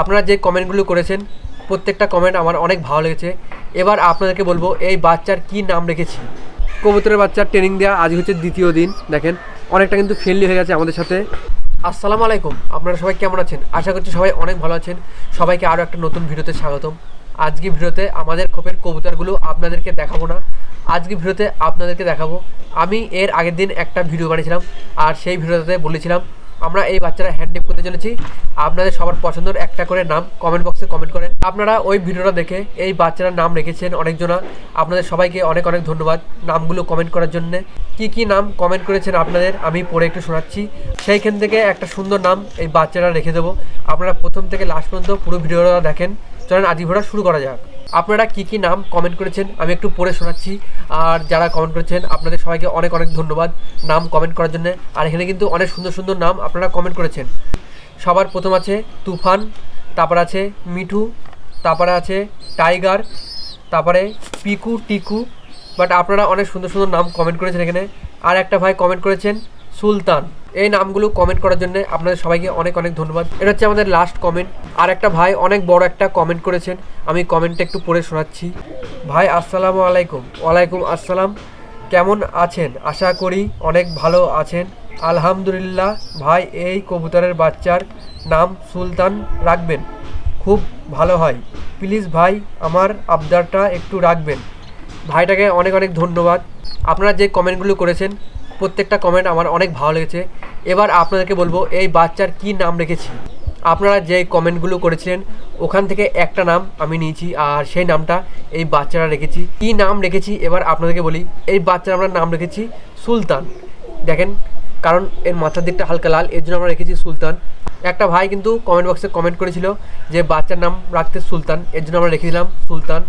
আপনারা যে কমেন্টগুলো করেছেন, প্রত্যেকটা কমেন্ট আমার অনেক ভালো লেগেছে। এবার আপনাদেরকে বলব, এই বাচ্চার কি নাম রেখেছি? কবুতরের বাচ্চার ট্রেনিং দেওয়া আজ হচ্ছে দ্বিতীয় দিন, দেখেন, অনেকটা কিন্তু ফ্রেন্ডলি হয়ে গেছে আমাদের সাথে। আসসালামু আলাইকুম, আপনারা সবাই কেমন আছেন? আশা করছি সবাই অনেক ভালো আছেন। সবাইকে আরও একটা নতুন ভিডিওতে স্বাগতম। আজকে ভিডিওতে আমাদের খোপের কবুতরগুলো আপনাদেরকে দেখাবো না। আজকে ভিডিওতে আপনাদেরকে দেখাবো, আমি এর আগের দিন একটা ভিডিও বানিয়েছিলাম, আর সেই ভিডিওতে বলেছিলাম আমরা এই বাচ্চারা হ্যান্ডডিপ করতে চলেছি। আপনাদের সবার পছন্দের একটা করে নাম কমেন্ট বক্সে কমেন্ট করেন। আপনারা ওই ভিডিওটা দেখে এই বাচ্চারার নাম রেখেছেন অনেকজনা। আপনাদের সবাইকে অনেক অনেক ধন্যবাদ নামগুলো কমেন্ট করার জন্য। কি কি নাম কমেন্ট করেছেন আপনাদের আমি পড়ে একটু শোনাচ্ছি। সেইখান থেকে একটা সুন্দর নাম এই বাচ্চারা রেখে দেবো। আপনারা প্রথম থেকে লাস্ট পর্যন্ত পুরো ভিডিওটা দেখেন। চলেন আদি ভিডিওটা শুরু করা যাক। আপনারা কি কি নাম কমেন্ট করেছেন আমি একটু পড়ে শোনাচ্ছি। আর যারা কমেন্ট করেছেন, আপনাদের সবাইকে অনেক অনেক ধন্যবাদ নাম কমেন্ট করার জন্য। আর এখানে কিন্তু অনেক সুন্দর সুন্দর নাম আপনারা কমেন্ট করেছেন। সবার প্রথম আছে তুফান, তারপর আছে মিঠু, তারপরে আছে টাইগার, তারপরে পিকু, টিকু। বাট আপনারা অনেক সুন্দর সুন্দর নাম কমেন্ট করেছেন এখানে। আর একটা ভাই কমেন্ট করেছেন সুলতান। এই নামগুলো কমেন্ট করার জন্য আপনাদের সবাইকে অনেক অনেক ধন্যবাদ। এটা হচ্ছে আমাদের লাস্ট কমেন্ট আর একটা ভাই অনেক বড় একটা কমেন্ট করেছেন। আমি কমেন্টটা একটু পড়ে শোনাচ্ছি। ভাই, আসসালামু আলাইকুম। ওয়ালাইকুম আসসালাম। কেমন আছেন? আশা করি অনেক ভালো আছেন। আলহামদুলিল্লাহ। ভাই, এই কবুতরের বাচ্চার নাম সুলতান রাখবেন। খুব ভালো হয়। প্লিজ ভাই, আমার আবদারটা একটু রাখবেন। ভাইটাকে অনেক অনেক ধন্যবাদ। আপনারা যে কমেন্টগুলো করেছেন প্রত্যেকটা কমেন্ট আমার অনেক ভালো লেগেছে। এবার আপনাদেরকে বলব, এই বাচ্চার কি নাম রেখেছি? আপনারা যে কমেন্টগুলো করেছিলেন, ওখান থেকে একটা নাম আমি নিয়েছি, আর সেই নামটা এই বাচ্চারা রেখেছি। কি নাম রেখেছি? এবার আপনাদেরকে বলি, এই বাচ্চার আমরা নাম রেখেছি সুলতান। দেখেন, কারণ এর মাথার দিকটা হালকা লাল, এর জন্য আমরা রেখেছি সুলতান। একটা ভাই কিন্তু কমেন্ট বক্সে কমেন্ট করেছিল যে বাচ্চার নাম রাখতে সুলতান, এর জন্য আমরা রেখে দিলাম সুলতান।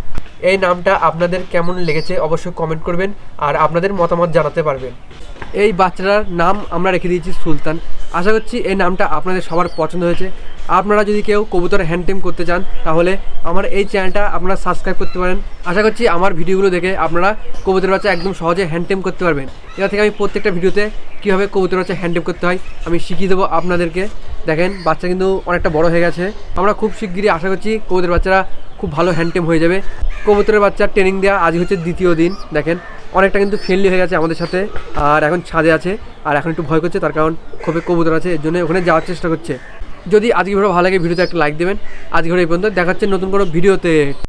এই নামটা আপনাদের কেমন লেগেছে অবশ্যই কমেন্ট করবেন, আর আপনাদের মতামত জানাতে পারবেন। এই বাচ্চাটার নাম আমরা রেখে দিয়েছি সুলতান। আশা করছি এই নামটা আপনাদের সবার পছন্দ হয়েছে। আপনারা যদি কেউ কবুতর হ্যান্ডটেম করতে চান, তাহলে আমার এই চ্যানেলটা আপনারা সাবস্ক্রাইব করতে পারেন। আশা করছি আমার ভিডিওগুলো দেখে আপনারা কবুতর বাচ্চা একদম সহজে হ্যান্ডটেম করতে পারবেন। এটা থেকে আমি প্রত্যেকটা ভিডিওতে কীভাবে কবুতর বাচ্চা হ্যান্ডটেম করতে হয়, আমি শিখিয়ে দেবো আপনাদেরকে। দেখেন, বাচ্চা কিন্তু অনেকটা বড় হয়ে গেছে। আমরা খুব শিগগিরই আশা করছি কবুতর বাচ্চারা খুব ভালো হ্যান্ডটেম হয়ে যাবে। কবুতরের বাচ্চার ট্রেনিং দেওয়া আজ হচ্ছে দ্বিতীয় দিন। দেখেন অনেকটা কিন্তু ফ্রেন্ডলি হয়ে গেছে আমাদের সাথে, আর এখন ছাদে আছে, আর এখন একটু ভয় করছে, তার কারণ খুবই কবুতর আছে, এর জন্য ওখানে যাওয়ার চেষ্টা করছে। যদি আজকে ভিডিও ভালো লাগে, ভিডিওতে একটা লাইক দেবেন। আজকে ভিডিও এই পর্যন্ত, দেখাচ্ছে নতুন কোনো ভিডিওতে।